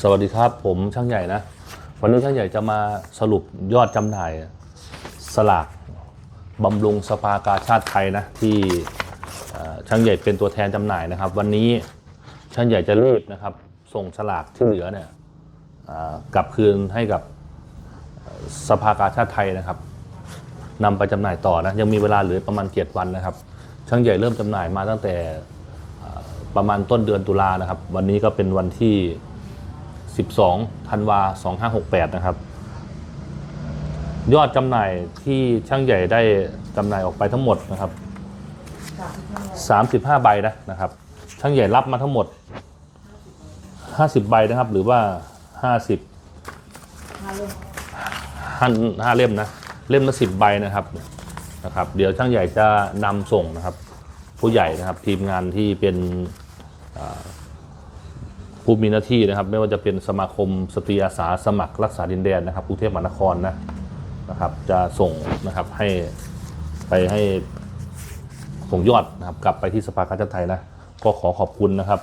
สวัสดีครับผมช่างใหญ่นะ วันนี้ช่างใหญ่จะมาสรุปยอดจำหน่าย สลากบำรุงสภากาชาติไทยนะ ที่ช่างใหญ่เป็นตัวแทนจำหน่ายนะครับ วันนี้ช่างใหญ่จะรีบนะครับ ส่งสลากที่เหลือเนี่ยกลับคืนให้กับสภากาชาติไทยนะครับนำไปจำหน่ายต่อนะยังมีเวลาเหลือประมาณเจ็ดวันนะครับ ช่างใหญ่เริ่มจำหน่ายมาตั้งแต่ประมาณต้นเดือนตุลานะครับ วันนี้ก็เป็นวันที่ 12ธันวา2568 นะครับ ยอดจำหน่ายที่ช่างใหญ่ได้จำหน่ายออกไปทั้งหมดนะครับ 35 ใบนะนะครับ ช่างใหญ่รับมาทั้งหมด 50 ใบนะครับ หรือว่า 50มาเลยห้าห้าเล่มนะ เล่มละ10ใบนะครับนะครับ เดี๋ยวช่างใหญ่จะนำส่งนะครับ ผู้ใหญ่นะครับ ทีมงานที่เป็น ผู้มีหน้าที่นะครับ ไม่ว่าจะเป็นสมาคมสตรีอาสาสมัครรักษาดินแดนนะครับกรุงเทพมหานครนะนะครับ จะส่งนะครับให้ไปให้ส่งยอดนะครับ กลับไปที่สภากาชาติไทยนะก็ขอขอบคุณนะครับ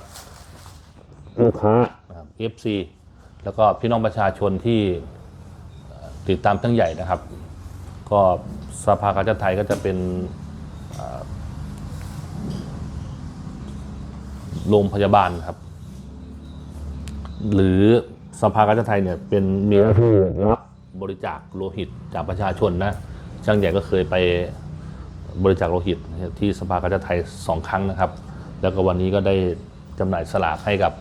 ลูกค้านะครับ FC แล้วก็พี่น้องประชาชนที่เอ่อติดตามทั้งใหญ่นะครับ ก็สภากาชาติไทยก็จะเป็นโรงพยาบาลครับ หรือสภากาชาติไทยเนี่ยเป็นมีหน้าที่รับบริจาคโลหิตจากประชาชนนะช่างใหญ่ก็เคยไปบริจาคโลหิตที่สภากาชาติไทยสองครั้งนะครับ แล้วก็วันนี้ก็ได้จำหน่ายสลากให้กับ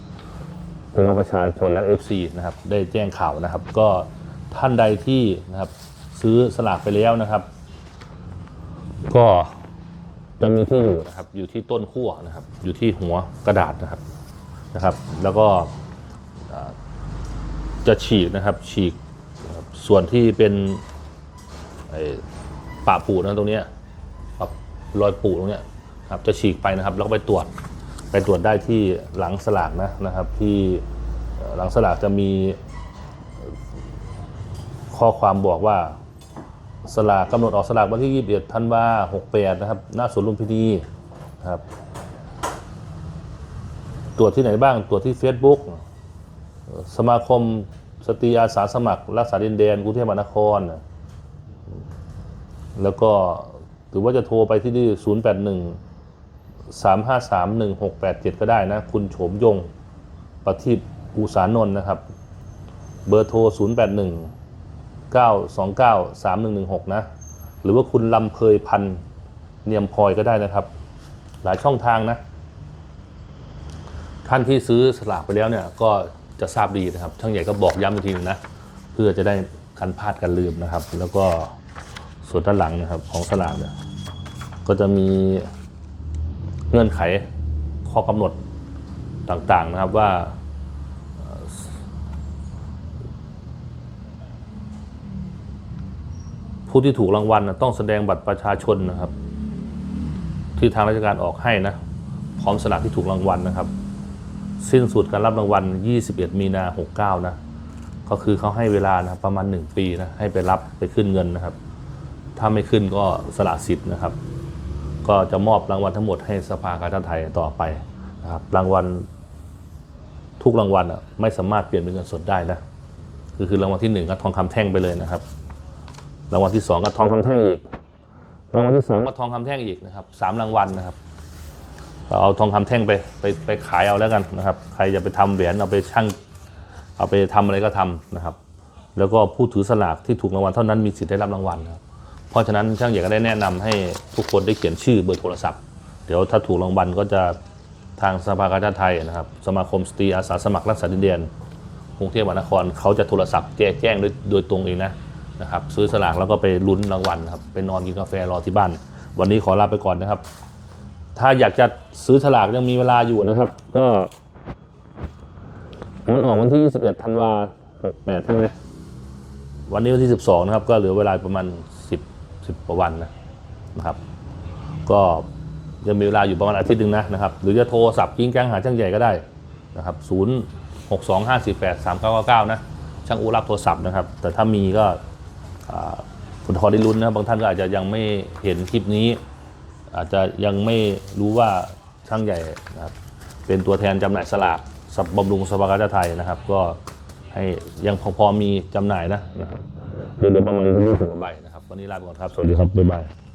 พี่น้องประชาชนและ FC นะครับได้แจ้งข่าวนะครับ ก็ท่านใดที่นะครับซื้อสลากไปแล้วนะครับ ก็จะมีที่อยู่นะครับอยู่ที่ต้นขั้วนะครับ อยู่ที่หัวกระดาษนะครับนะครับ แล้วก็อ่า จะฉีกนะครับฉีกส่วนที่เป็นปะปูนะตรงนี้รอยปูตรงนี้ครับจะฉีกไปนะครับแล้วก็ไปตรวจไปตรวจได้ที่หลังสลากนะนะครับ ที่หลังสลากจะมีข้อความบอกว่าสลากกำหนดออกสลากวันที่ 21ธันวา68 นะครับ หน้าสวนลุมพินีนะครับ ตรวจที่ไหนบ้าง ตรวจที่ Facebook สมาคมสตรีอาสาสมัคร รักษาดินแดนกรุงเทพมหานคร แล้วก็หรือว่าจะโทรไปที่นี่ 081 353 1687 ก็ได้นะ คุณโฉมยง ประทีปภูสานนท์นะครับ เบอร์โทร 081 929 3116 นะ หรือว่าคุณลำเพยพันธ์เนียมพลอยก็ได้นะครับ หลายช่องทางนะ ท่านที่ซื้อสลากไปแล้วเนี่ยก็ จะทราบดีนะครับ ช่างใหญ่ก็บอกย้ำอีกทีหนึงนะ เพื่อจะได้กันพลาดกันลืมนะครับ แล้วก็ส่วนด้านหลังนะครับของสลากเนี่ยก็จะมีเงื่อนไขข้อกำหนดต่างๆนะครับว่าผู้ที่ถูกรางวัลนะต้องแสดงบัตรประชาชนนะครับ ที่ทางราชการออกให้นะ พร้อมสลากที่ถูกรางวัลนะครับ สิ้นสุดการรับรางวัล 21 มีนา 69 นะ ก็คือเขาให้เวลานะประมาณ 1 ปีนะ ให้ไปรับไปขึ้นเงินนะครับ ถ้าไม่ขึ้นก็สละสิทธิ์นะครับ ก็จะมอบรางวัลทั้งหมดให้สภากาชาติไทยต่อไปนะครับ รางวัลทุกรางวัลอะไม่สามารถเปลี่ยนเป็นเงินสดได้นะ คือคือรางวัลที่หนึ่งก็ทองคำแท่งไปเลยนะครับ รางวัลที่สองก็ทองคำแท่งอีก รางวัลที่สามก็ทองคำแท่งอีกนะครับสามรางวัลนะครับ เราเอาทองคำแท่งไปไปไปขายเอาแล้วกันนะครับ ใครจะไปทำเหรียญเอาไปชั่งเอาไปทำอะไรก็ทำนะครับ แล้วก็ผู้ถือสลากที่ถูกรางวัลเท่านั้นมีสิทธิ์ได้รับรางวัลครับเพราะฉะนั้นช่างใหญ่ก็ได้แนะนำให้ทุกคนได้เขียนชื่อเบอร์โทรศัพท์ เดี๋ยวถ้าถูกรางวัลก็จะทางสภากาชาติไทยนะครับ สมาคมสตรีอาสาสมัครรักษาดินแดนกรุงเทพมหานครเขาจะโทรศัพท์แจ้งแจ้งโดยโดยตรงเองนะนะครับ ซื้อสลากแล้วก็ไปลุ้นรางวัลครับไปนอนกินกาแฟรอที่บ้าน วันนี้ขอลาไปก่อนนะครับ ถ้าอยากจะซื้อสลากยังมีเวลาอยู่นะครับ ก็มันออกวันที่ 21ธันวา68ใช่ไหมวันนี้วันที่ 12 นะครับ ก็เหลือเวลาประมาณ 10 10กว่าวันนะนะครับ ก็ยังมีเวลาอยู่ประมาณอาทิตย์หนึ่งนะนะครับ หรือจะโทรศัพท์กิ้งแกงหาช่างใหญ่ก็ได้นะครับ 0 6 2 5 4 8 3 9 9 9 นะ ช่างอูรับโทรศัพท์นะครับ แต่ถ้ามีก็อ่าคุณพอได้ลุ้นนะ บางท่านก็อาจจะยังไม่เห็นคลิปนี้ อาจจะยังไม่รู้ว่าช่างใหญ่นะครับเป็นตัวแทนจำหน่ายสลากสับบำรุงสภากาชาติไทยนะครับ ก็ให้ยังพอพอมีจำหน่ายนะนะครับเดือนละประมาณยี่สิบกว่าใบนะครับ วันนี้ลาไปก่อนครับ สวัสดีครับ บ๊ายบาย